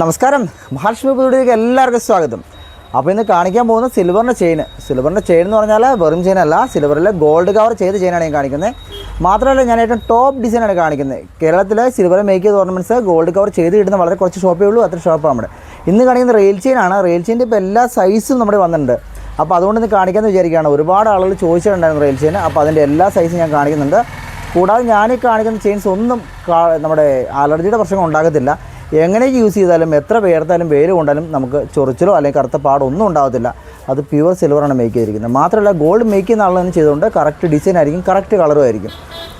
നമസ്കാരം. മഹാലക്ഷ്മി പുതുടിയിലേക്ക് എല്ലാവർക്കും സ്വാഗതം. അപ്പോൾ ഇന്ന് കാണിക്കാൻ പോകുന്ന സിൽവറിന്റെ ചെയിൻ. സിൽവറിന്റെ ചെയിൻ എന്ന് പറഞ്ഞാൽ വെറും ചെയിൻ അല്ല സിൽവറിലെ ഗോൾഡ് കവർ ചെയ്ത ചെയിനാണ് ഞാൻ കാണിക്കുന്നത്. മാത്രമല്ല ഞാൻ ഏറ്റവും ടോപ്പ് ഡിസൈനാണ് കാണിക്കുന്നത്. കേരളത്തിലെ സിൽവർ മേക്ക് ചെയ്ത ഓർണമെന്റ്സ് ഗോൾഡ് കവർ ചെയ്ത് കിട്ടുന്ന വളരെ കുറച്ച് ഷോപ്പേ ഉള്ളൂ അത്ര ഷോപ്പാണ് നമ്മുടെ. ഇന്ന് കാണിക്കുന്ന റെയിൽ ചെയിനാണ് റെയിൽ ചെയിന്റെ ഇപ്പോൾ എല്ലാ സൈസും നമ്മുടെ വന്നിട്ടുണ്ട്. അപ്പോൾ അതുകൊണ്ട് ഇന്ന് കാണിക്കാമെന്ന് വിചാരിക്കുകയാണ്. ഒരുപാട് ആളുകൾ ചോദിച്ചിട്ടുണ്ടായിരുന്നു റെയിൽ ചെയിൻ അപ്പോൾ അതിന്റെ എല്ലാ സൈസും ഞാൻ കാണിക്കുന്നുണ്ട്. കൂടാതെ ഞാൻ ഈ കാണിക്കുന്ന ചെയിൻസ് ഒന്നും നമ്മുടെ അലർജിയുടെ പ്രശ്നം ഉണ്ടാകത്തില്ല. എങ്ങനെയൊക്കെ യൂസ് ചെയ്താലും എത്ര പേർത്താലും വേര് കൊണ്ടാലും നമുക്ക് ചൊറിച്ചിലോ അല്ലെങ്കിൽ കറുത്ത പാടോ ഒന്നും ഉണ്ടാകത്തില്ല അത് പ്യുവർ സിൽവറാണ് മേക്ക് ചെയ്തിരിക്കുന്നത്. മാത്രമല്ല ഗോൾഡ് മേക്ക് ചെയ്യുന്ന ആൾ തന്നെ ചെയ്തുകൊണ്ട് കറക്റ്റ് ഡിസൈൻ ആയിരിക്കും കറക്റ്റ് കളറും ആയിരിക്കും.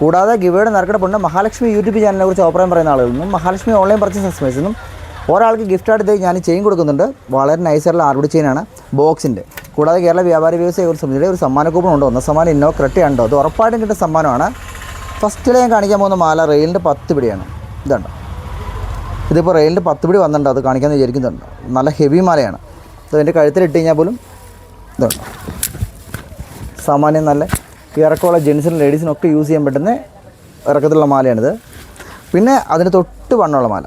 കൂടാതെ ഗിവയുടെ നറുക്കെടുപ്പുണ്ട്. മഹാലക്ഷ്മി യൂട്യൂബ് ചാനലിനെ കുറിച്ച് അഭിപ്രായം പറയുന്ന ആളുകളിൽ നിന്നും മഹാലക്ഷ്മി ഓൺലൈൻ പർച്ചേസ് കസ്റ്റമേഴ്സിൽ നിന്നും ഒരാൾക്ക് ഗിഫ്റ്റായിട്ട് ഞാൻ ചെയിൻ കൊടുക്കുന്നുണ്ട്. വളരെ നൈസായിട്ടുള്ള ആർബിഡ് ചെയിനാണ് ബോക്സിന്റെ കൂടാതെ കേരള വ്യാപാര വ്യവസായ ഒരു സമിതിയുടെ ഒരു സമ്മാന കൂപ്പൺ ഉണ്ടോ. ഒന്ന് സമ്മാനം ഇന്നോ ക്രെട്ടയുണ്ടോ അത് ഉറപ്പായിട്ടും കിട്ടുന്ന സമ്മാനമാണ്. ഫസ്റ്റിൽ ഞാൻ കാണിക്കാൻ പോകുന്ന മാല റെയിലിന്റെ പത്ത് പിടിയാണ്. ഇതുണ്ട്. ഇതിപ്പോൾ റെയിലിന്റെ പത്ത് പിടി വന്നിട്ടുണ്ട് അത് കാണിക്കാൻ വിചാരിക്കുന്നുണ്ട്. നല്ല ഹെവി മാലയാണ്. ഇത് എന്റെ കഴുത്തിലിട്ട് കഴിഞ്ഞാൽ പോലും ഇതുണ്ട്. സാമാന്യം നല്ല ഇറക്കമുള്ള ജെൻസിനും ലേഡീസിനും ഒക്കെ യൂസ് ചെയ്യാൻ പറ്റുന്ന ഇറക്കത്തിലുള്ള മാലയാണിത്. പിന്നെ അതിന് തൊട്ട് വണ്ണമുള്ള മാല.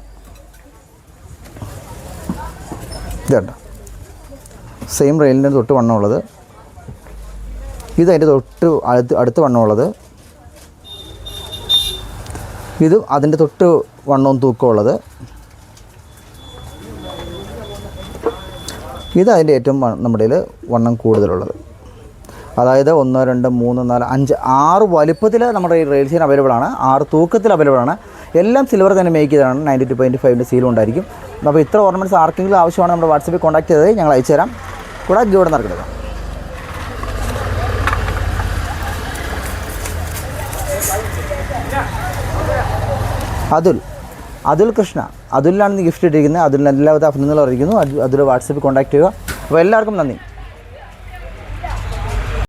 ഇതുണ്ട്. സെയിം റെയിലിന്റെ തൊട്ട് വണ്ണമുള്ളത്. ഇത് അതിന്റെ തൊട്ട് അടുത്ത് അടുത്ത് വണ്ണമുള്ളത്. ഇതും അതിന്റെ തൊട്ട് വണ്ണവും തൂക്കമുള്ളത് ഇത് അതിന്റെ ഏറ്റവും നമ്മുടെ വണ്ണം കൂടുതലുള്ളത്. അതായത് ഒന്ന് രണ്ട് മൂന്ന് നാല് അഞ്ച് ആറ് വലുപ്പത്തിൽ നമ്മുടെ ഈ റെയിൽ സീൻ അവൈലബിൾ ആണ്. ആറ് തൂക്കത്തിൽ അവൈലബിൾ ആണ്. എല്ലാം സിൽവർ തന്നെ മേക്ക് ചെയ്താണ് നയന്റി ടു പോയിന്റ് ഫൈവിന്റെ സീലും ഉണ്ടായിരിക്കും അപ്പോൾ ഇത്ര ഓർണമെന്റ്സ് ആർക്കെങ്കിലും ആവശ്യമാണ് നമ്മുടെ വാട്സപ്പിൽ കോൺടാക്ട് ചെയ്തത് ഞങ്ങൾ അയച്ചു തരാം. കൂടെ ഇവിടെ നടക്കുന്നത് അതുൽ. അതുൽ കൃഷ്ണ. അതുലിലാണ് ഗിഫ്റ്റ് ഇട്ടിരിക്കുന്നത്. അതുലിന് എല്ലാവിധ അഭിനന്ദനങ്ങൾ അറിയിക്കുന്നു അതിൽ വാട്സപ്പിൽ കോൺടാക്ട് ചെയ്യുക. അപ്പോൾ എല്ലാവർക്കും നന്ദി.